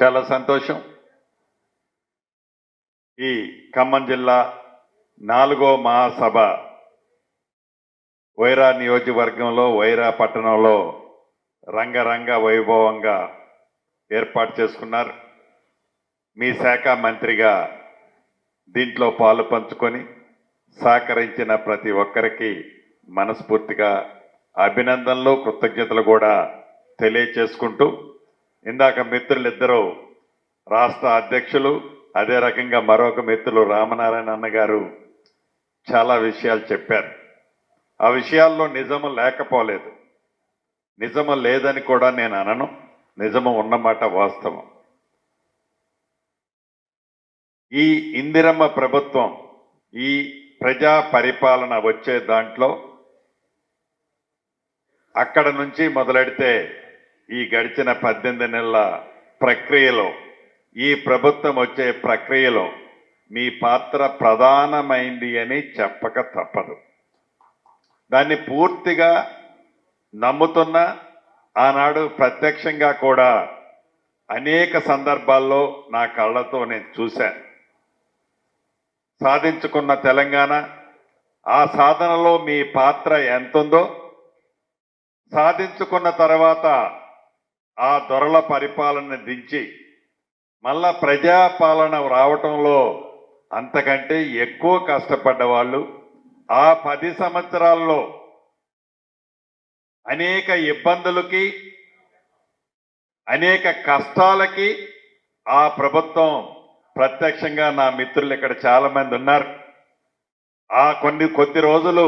చాలా సంతోషం. ఈ ఖమ్మం జిల్లా నాలుగో మహాసభ వైరా నియోజకవర్గంలో వైరా పట్టణంలో రంగరంగ వైభవంగా ఏర్పాటు చేసుకున్నారు. మీ శాఖ మంత్రిగా దీంట్లో పాలు పంచుకొని సహకరించిన ప్రతి ఒక్కరికి మనస్ఫూర్తిగా అభినందనలు కృతజ్ఞతలు కూడా తెలియచేసుకుంటూ ఇందాక మిత్రులిద్దరూ రాష్ట్ర అధ్యక్షులు అదే రకంగా మరొక మిత్రులు రామనారాయణ అన్నగారు చాలా విషయాలు చెప్పారు. ఆ విషయాల్లో నిజము లేకపోలేదు. నిజము లేదని కూడా నేను అనను. నిజము ఉన్నమాట వాస్తవం. ఈ ఇందిరమ్మ ప్రభుత్వం ఈ ప్రజా పరిపాలన వచ్చే దాంట్లో అక్కడ నుంచి మొదలెడితే ఈ గడిచిన పద్దెనిమిది నెలల ప్రక్రియలో ఈ ప్రభుత్వం వచ్చే ప్రక్రియలో మీ పాత్ర ప్రధానమైంది అని చెప్పక తప్పదు. దాన్ని పూర్తిగా నమ్ముతున్న ఆనాడు ప్రత్యక్షంగా కూడా అనేక సందర్భాల్లో నా కళ్ళతో నేను చూశాను. సాధించుకున్న తెలంగాణ ఆ సాధనలో మీ పాత్ర ఎంతుందో సాధించుకున్న తర్వాత ఆ దొరల పరిపాలన దించి మళ్ళా ప్రజాపాలన రావటంలో అంతకంటే ఎక్కువ కష్టపడ్డ వాళ్ళు ఆ పది సంవత్సరాల్లో అనేక ఇబ్బందులకి అనేక కష్టాలకి ఆ ప్రభుత్వం ప్రత్యక్షంగా నా మిత్రులు ఇక్కడ చాలా మంది ఉన్నారు. ఆ కొన్ని కొద్ది రోజులు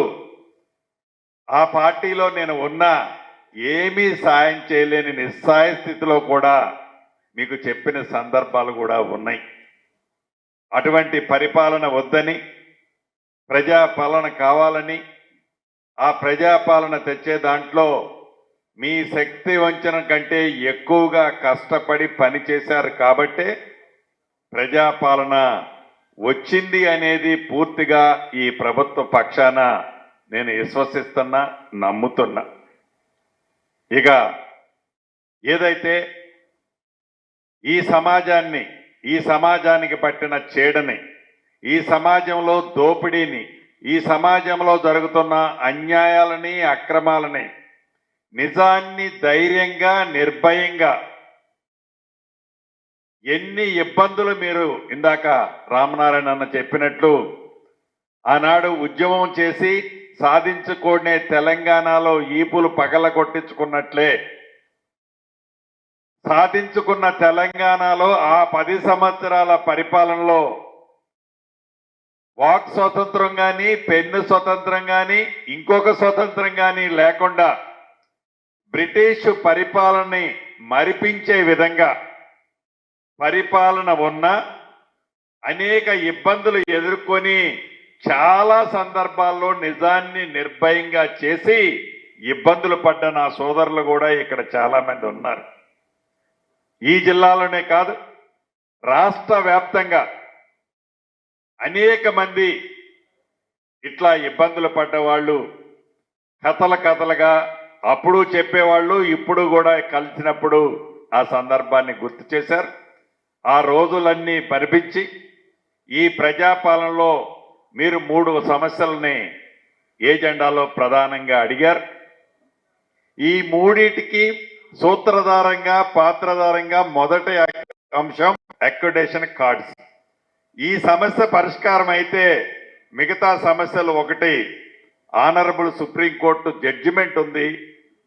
ఆ పార్టీలో నేను ఉన్నా ఏమీ సాయం చేయలేని నిస్సాయ స్థితిలో కూడా మీకు చెప్పిన సందర్భాలు కూడా ఉన్నాయి. అటువంటి పరిపాలన వద్దని ప్రజాపాలన కావాలని ఆ ప్రజాపాలన తెచ్చే దాంట్లో మీ శక్తి వంచన కంటే ఎక్కువగా కష్టపడి పని చేశారు కాబట్టే ప్రజాపాలన వచ్చింది అనేది పూర్తిగా ఈ ప్రభుత్వ పక్షాన నేను విశ్వసిస్తున్నా నమ్ముతున్నా. ఇక ఏదైతే ఈ సమాజాన్ని ఈ సమాజానికి పట్టిన చేడని ఈ సమాజంలో దోపిడీని ఈ సమాజంలో జరుగుతున్న అన్యాయాలని అక్రమాలని నిజాన్ని ధైర్యంగా నిర్భయంగా ఎన్ని ఇబ్బందులు మీరు ఇందాక రామనారాయణ అన్న చెప్పినట్లు ఆనాడు ఉద్యమం చేసి సాధించుకునే తెలంగాణలో ఈపులు పగల కొట్టించుకున్నట్లే సాధించుకున్న తెలంగాణలో ఆ పది సంవత్సరాల పరిపాలనలో వాక్ స్వతంత్రం కానీ పెన్ను స్వతంత్రం కానీ ఇంకొక స్వతంత్రం కానీ లేకుండా బ్రిటిష్ పరిపాలనని మరిపించే విధంగా పరిపాలన ఉన్న అనేక ఇబ్బందులు ఎదుర్కొని చాలా సందర్భాల్లో నిజాన్ని నిర్భయంగా చేసి ఇబ్బందులు పడ్డ నా సోదరులు కూడా ఇక్కడ చాలా మంది ఉన్నారు. ఈ జిల్లాలోనే కాదు రాష్ట్ర వ్యాప్తంగా అనేక మంది ఇట్లా ఇబ్బందులు పడ్డ వాళ్ళు కథల కథలుగా అప్పుడు చెప్పేవాళ్ళు ఇప్పుడు కూడా కలిసినప్పుడు ఆ సందర్భాన్ని గుర్తు చేశారు. ఆ రోజులన్నీ పరిపించి ఈ ప్రజాపాలనలో మీరు మూడు సమస్యలని ఏజెండాలో ప్రధానంగా అడిగారు? ఈ మూడిటికి సూత్రధారంగా పాత్రధారంగా మొదటి అంశం అక్యుడేషన్ కార్డ్స్ ఈ సమస్య పరిష్కారం అయితే మిగతా సమస్యలు ఒకటి ఆనరబుల్ సుప్రీంకోర్టు జడ్జిమెంట్ ఉంది.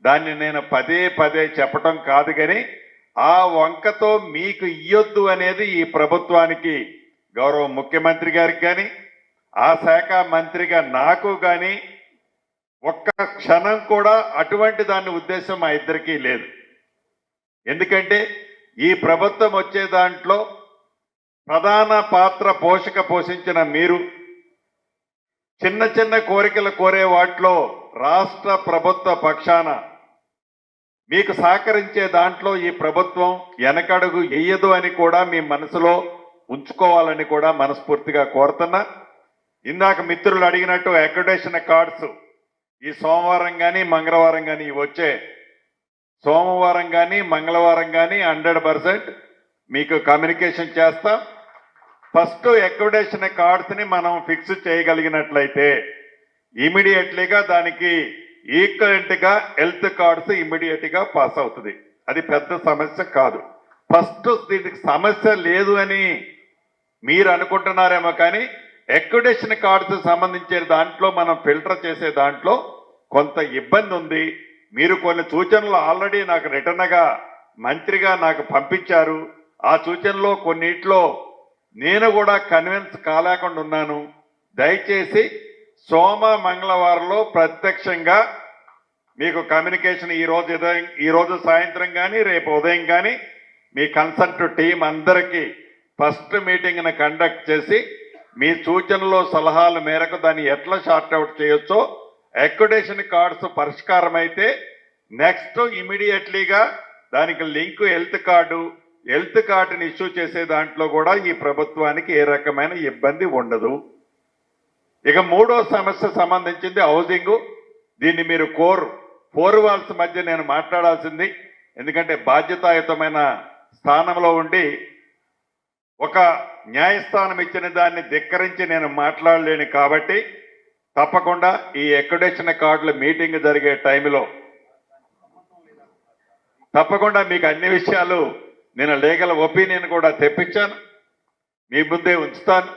దాన్ని నేను పదే పదే చెప్పటం కాదు కానీ ఆ వంకతో మీకు ఇయ్యొద్దు అనేది ఈ ప్రభుత్వానికి గౌరవ ముఖ్యమంత్రి గారికి కానీ ఆ శాఖ మంత్రిగా నాకు కానీ ఒక్క క్షణం కూడా అటువంటి దాని ఉద్దేశం మా ఇద్దరికీ లేదు. ఎందుకంటే ఈ ప్రభుత్వం వచ్చే దాంట్లో ప్రధాన పాత్ర పోషక పోషించిన మీరు చిన్న చిన్న కోరికలు కోరే వాటిలో రాష్ట్ర ప్రభుత్వ పక్షాన మీకు సహకరించే దాంట్లో ఈ ప్రభుత్వం వెనకడుగు వేయదు అని కూడా మీ మనసులో ఉంచుకోవాలని కూడా మనస్ఫూర్తిగా కోరుతున్నా. ఇందాక మిత్రులు అడిగినట్టు అక్రిడేషన్ కార్డ్స్ ఈ సోమవారం కానీ మంగళవారం కానీ వచ్చే సోమవారం కానీ మంగళవారం కానీ హండ్రెడ్ పర్సెంట్ మీకు కమ్యూనికేషన్ చేస్తాం. ఫస్ట్ అకామిడేషన్ కార్డ్స్ని మనం ఫిక్స్ చేయగలిగినట్లయితే ఇమీడియట్లీగా దానికి ఈక్వలెంట్గా హెల్త్ కార్డ్స్ ఇమీడియట్గా పాస్ అవుతుంది. అది పెద్ద సమస్య కాదు. ఫస్ట్ దీనికి సమస్య లేదు అని మీరు అనుకుంటున్నారేమో కానీ అక్విడేషన్ కార్డ్స్ సంబంధించిన దాంట్లో మనం ఫిల్టర్ చేసే దాంట్లో కొంత ఇబ్బంది ఉంది. మీరు కొన్ని సూచనలు ఆల్రెడీ నాకు రిటర్న్గా మంత్రిగా నాకు పంపించారు. ఆ సూచనలో కొన్నిట్లో నేను కూడా కన్విన్స్ కాలేకుండా ఉన్నాను. దయచేసి సోమ మంగళవారంలో ప్రత్యక్షంగా మీకు కమ్యూనికేషన్ ఈరోజు ఉదయం ఈ రోజు సాయంత్రం కానీ రేపు ఉదయం కానీ మీ కన్సల్ట్ టీం అందరికీ ఫస్ట్ మీటింగ్ను కండక్ట్ చేసి మీ సూచనలు సలహాల మేరకు దాన్ని ఎట్లా షార్ట్అవుట్ చేయొచ్చో అక్యుడేషన్ కార్డ్స్ పరిష్కారం అయితే నెక్స్ట్ ఇమీడియట్లీగా దానికి లింక్ హెల్త్ కార్డు హెల్త్ కార్డుని ఇష్యూ చేసే దాంట్లో కూడా ఈ ప్రభుత్వానికి ఏ రకమైన ఇబ్బంది ఉండదు. ఇక మూడో సమస్య సంబంధించింది హౌసింగ్. దీన్ని మీరు కోర్ ఫోర్ వాల్స్ మధ్య నేను మాట్లాడాల్సింది. ఎందుకంటే బాధ్యతాయుతమైన స్థానంలో ఉండి ఒక న్యాయస్థానం ఇచ్చిన దాన్ని ధిక్కరించి నేను మాట్లాడలేను కాబట్టి తప్పకుండా ఈ ఎక్కడేషన్ కార్డుల మీటింగ్ జరిగే టైంలో తప్పకుండా మీకు అన్ని విషయాలు నేను లీగల్ ఒపీనియన్ కూడా తెప్పించాను. మీ ముందే ఉంచుతాను.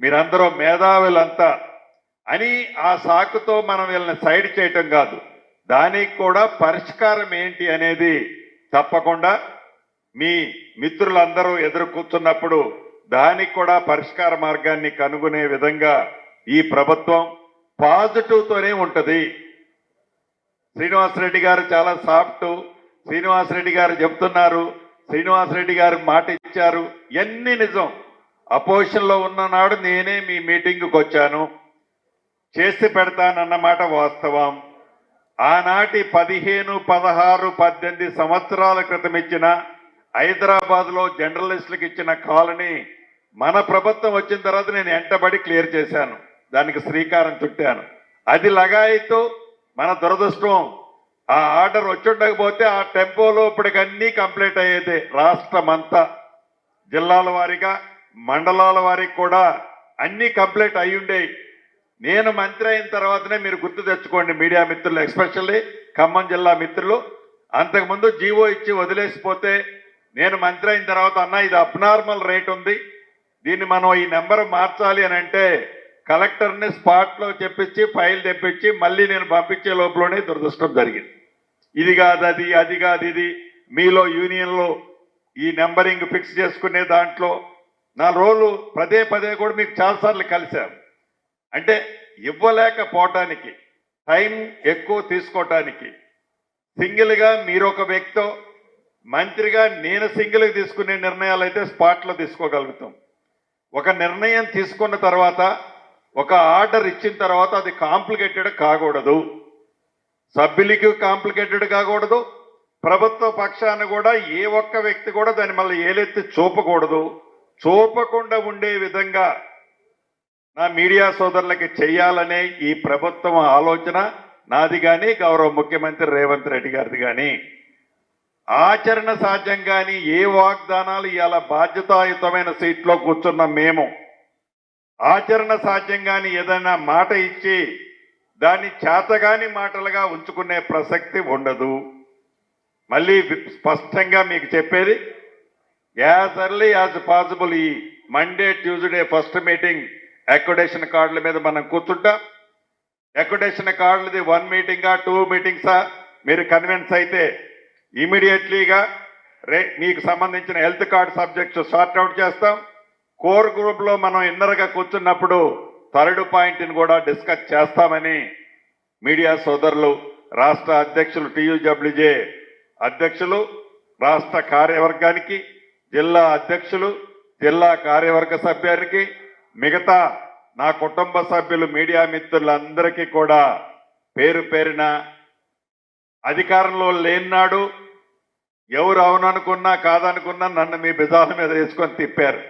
మీరందరూ మేధావులంతా అని ఆ సాకుతో మనం వీళ్ళని సైడ్ చేయటం కాదు. దానికి కూడా పరిష్కారం ఏంటి అనేది తప్పకుండా మీ మిత్రులందరూ ఎదురు కూర్చున్నప్పుడు దానికి కూడా పరిష్కార మార్గాన్ని కనుగొనే విధంగా ఈ ప్రభుత్వం పాజిటివ్తోనే ఉంటుంది. శ్రీనివాసరెడ్డి గారు చాలా సాఫ్ట్ శ్రీనివాసరెడ్డి గారు చెప్తున్నారు. శ్రీనివాసరెడ్డి గారు మాట ఇచ్చారు. ఎన్ని నిజం. అపోజిషన్లో ఉన్ననాడు నేనే మీ మీటింగ్కి వచ్చాను. చేసి పెడతానన్నమాట వాస్తవం. ఆనాటి పదిహేను పదహారు పద్దెనిమిది సంవత్సరాల క్రితం ఇచ్చిన హైదరాబాద్లో జర్నలిస్టులకు ఇచ్చిన కాలనీ మన ప్రభుత్వం వచ్చిన తర్వాత నేను ఎంటబడి క్లియర్ చేశాను. దానికి శ్రీకారం చుట్టాను. అది లగాయితూ మన దురదృష్టం ఆ ఆర్డర్ వచ్చుండకపోతే ఆ టెంపోలో ఇప్పటికన్నీ కంప్లీట్ అయ్యేది రాష్ట్రం అంతా జిల్లాల వారీగా మండలాల వారికి కూడా అన్ని కంప్లీట్ అయ్యుండేవి నేను మంత్రి అయిన తర్వాతనే మీరు గుర్తు తెచ్చుకోండి మీడియా మిత్రులు ఎస్పెషల్లీ ఖమ్మం జిల్లా మిత్రులు. అంతకుముందు జీవో ఇచ్చి వదిలేసిపోతే నేను మంత్రి అయిన తర్వాత అన్న ఇది అబ్నార్మల్ రేట్ ఉంది. దీన్ని మనం ఈ నెంబర్ మార్చాలి అని అంటే కలెక్టర్ని స్పాట్లో చెప్పించి ఫైల్ తెప్పించి మళ్ళీ నేను పంపించే లోపలనే దురదృష్టం జరిగింది. ఇది కాదు అది అది కాదు ఇది. మీలో యూనియన్లో ఈ నెంబరింగ్ ఫిక్స్ చేసుకునే దాంట్లో నా రోజులు పదే పదే కూడా మీకు చాలాసార్లు కలిశాను అంటే ఇవ్వలేకపోవటానికి టైం ఎక్కువ తీసుకోవటానికి సింగిల్గా మీరు ఒక వ్యక్తితో మంత్రిగా నేను సింగిల్గా తీసుకునే నిర్ణయాలు అయితే స్పాట్లో తీసుకోగలుగుతాం. ఒక నిర్ణయం తీసుకున్న తర్వాత ఒక ఆర్డర్ ఇచ్చిన తర్వాత అది కాంప్లికేటెడ్ కాకూడదు. సభ్యులకి కాంప్లికేటెడ్ కాకూడదు. ప్రభుత్వ పక్షాన కూడా ఏ ఒక్క వ్యక్తి కూడా దాన్ని మళ్ళీ ఏలెత్తి చూపకూడదు. చూపకుండా ఉండే విధంగా నా మీడియా సోదరులకి చేయాలనే ఈ ప్రభుత్వం ఆలోచన నాది కానీ గౌరవ ముఖ్యమంత్రి రేవంత్ రెడ్డి గారిది కానీ ఆచరణ సాధ్యం కానీ ఏ వాగ్దానాలు ఇవాళ బాధ్యతాయుతమైన సీట్లో కూర్చున్న మేము. ఆచరణ సాధ్యం కానీ ఏదైనా మాట ఇచ్చి దాన్ని చేతగాని మాటలుగా ఉంచుకునే ప్రసక్తి ఉండదు. మళ్ళీ స్పష్టంగా మీకు చెప్పేది యాజ్ ఎర్లీ యాజ్ పాసిబుల్ ఈ Monday Tuesday first meeting accommodation కార్డుల మీద మనం కూర్చుంటాం. అక్విడేషన్ కార్డులది వన్ మీటింగా టూ మీటింగ్సా? మీరు కన్విన్స్ అయితే ఇమీడియట్లీగా రే మీకు సంబంధించిన health card subjects sort out చేస్తాం. కోర్ గ్రూప్లో మనం ఇన్నర్గా కూర్చున్నప్పుడు థర్డ్ పాయింట్ని కూడా డిస్కస్ చేస్తామని మీడియా సోదరులు రాష్ట్ర అధ్యక్షులు టీయూడబ్ల్యూజే అధ్యక్షులు రాష్ట్ర కార్యవర్గానికి జిల్లా అధ్యక్షులు జిల్లా కార్యవర్గ సభ్యానికి మిగతా నా కుటుంబ సభ్యులు మీడియా మిత్రులందరికీ కూడా పేరు పేరిన అధికారంలో లేనినాడు ఎవరు అవుననుకున్నా కాదనుకున్నా నన్ను మీ బిజాల మీద వేసుకొని తిప్పారు.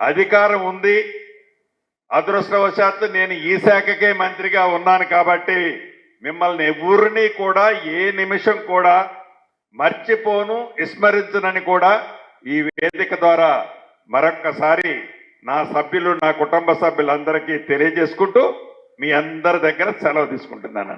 అధికారం ఉంది. అదృష్టవశాత్తు నేను ఈ శాఖకే మంత్రిగా ఉన్నాను కాబట్టి మిమ్మల్ని ఎవరిని కూడా ఏ నిమిషం కూడా మర్చిపోను విస్మరించనని కూడా ఈ వేదిక ద్వారా మరొక్కసారి నా సభ్యులు నా కుటుంబ సభ్యులందరికీ తెలియజేసుకుంటూ మీ అందరి దగ్గర సెలవు తీసుకుంటున్నాను